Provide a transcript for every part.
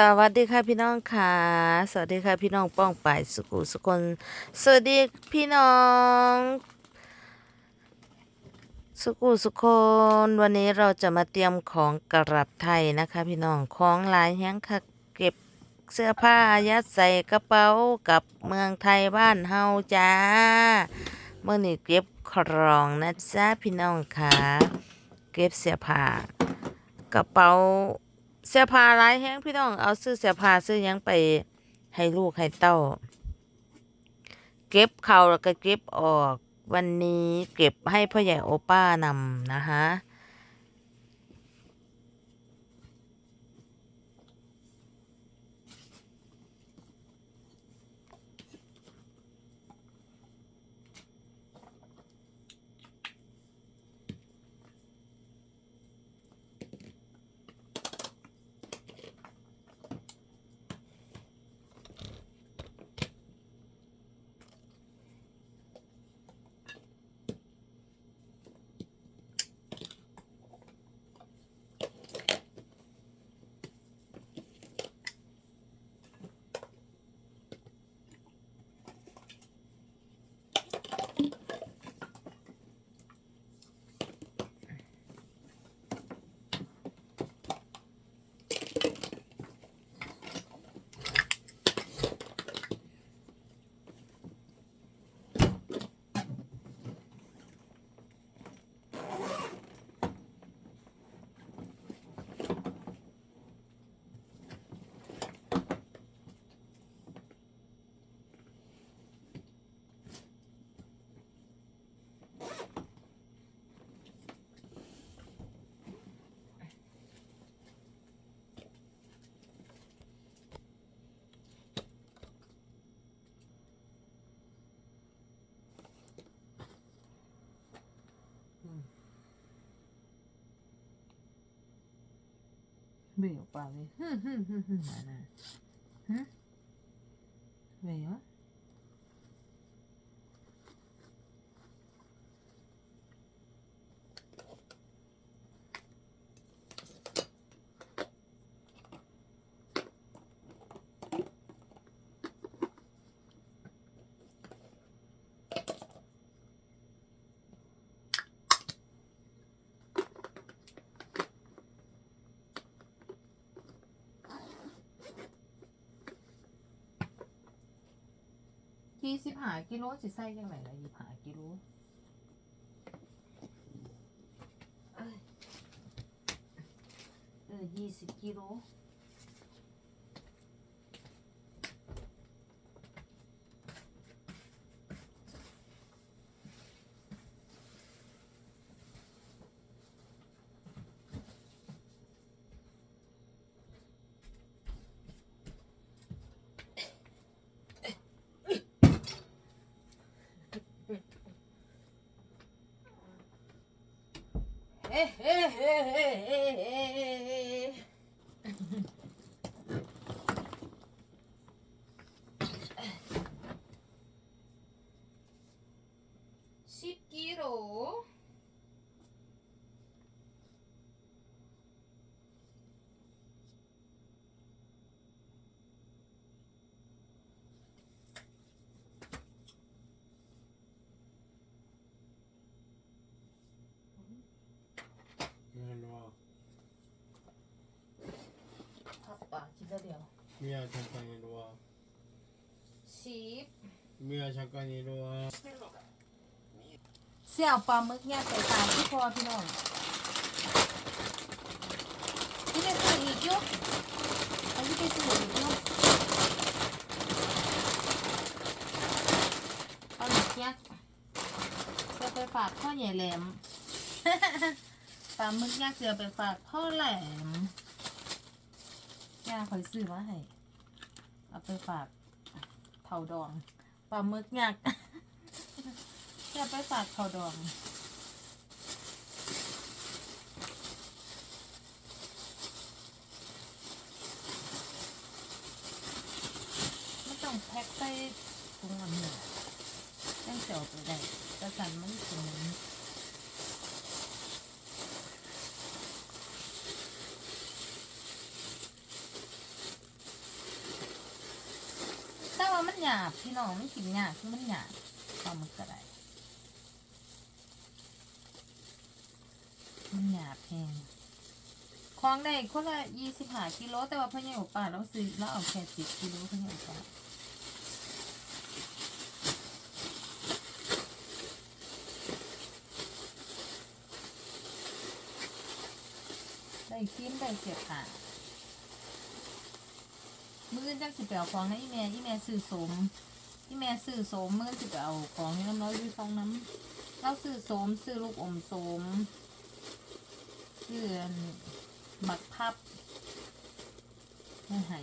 สวัสดีค่ะพี่น้องค่ะ สวัสดีค่ะพี่น้องป้องไปายสุขุสุคนสวัสดีพี่น้อง สุขุสุคนวันนี้เราจะมาเตรียมของกลับไทยนะคะพี่น้องของหลายแห้งค่ะเก็บเสื้อผ้ายัดใส่กระเป๋ากับเมืองไทยบ้านเฮาจ้าเมื่อนี้เก็บของนะจ๊ะพี่น้องค่ะ เก็บเสื้อผ้ากระเป๋า เสื้อผ้าหลายแห้งพี่น้องเอาซื้อเสื้อผ้าซื้อยังไปให้ลูกให้เต้า เก็บเขาแล้วก็เก็บออก วันนี้เก็บให้พ่อใหญ่โอป้านำนะคะ 没有吧？没，哼哼哼哼，奶奶，嗯，没有。 ยี่สิบห้ากิโลสิใส่ยังไงละยี่ห้ากิโลเออยี่สิบกิโล เอ๊ะเอ๊ะเอ๊ะเอ๊ะเอ๊ะเอ๊ะสิบกิโล เงินว่าทับปากคิดได้เดียวเมียชังกันยินว่าสิบเมียชังกันยินว่าเสี่ยวปลาหมึกเนี่ยใส่ตายที่คอพี่น้องพี่ได้ซื้ออีกอยุอันนี้ไปซื้ออีกอยุเอาหนึ่งเกี้ยจะไปฝากพ่อใหญ่แหลม ปลาหมึกย่าเสือไปฝากพ่อแหลมย่าคอยซื้อมาให้เอาไปฝากเผาดองปลาหมึกยักษ์จะไปฝากเขาดองไม่ต้องแพ็คใส่ถุงอันนี้ยังเสียวไปได้แต่สันมันถึง หยาบพี่น้องมันกินหยากคือมันหยาบปลาหมึกก็ได้มันหยาบแพงของได้คนละยี่สิบห้ากิโลแต่ว่าพ่อใหญ่โอป้าเราซื้อแล้วเอาแค่สิบกิโลพ่อใหญ่โอป้าได้คิมได้เสียขา มือจังสิไปเอาของนะอีแม่อีแม่ซื้อสมอีแม่ซื้อสมมือสิไปเอาของนี่น้ำน้อยด้วยฟองน้ำเราซื้อสมซื้อลูกอมสมซื้ออันหมักพับไม่ให้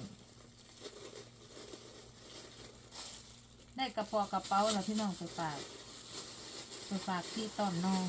ได้กระเป๋ากระเป๋าแล้วพี่น้องไปฝากไปฝากที่ตอนน้อง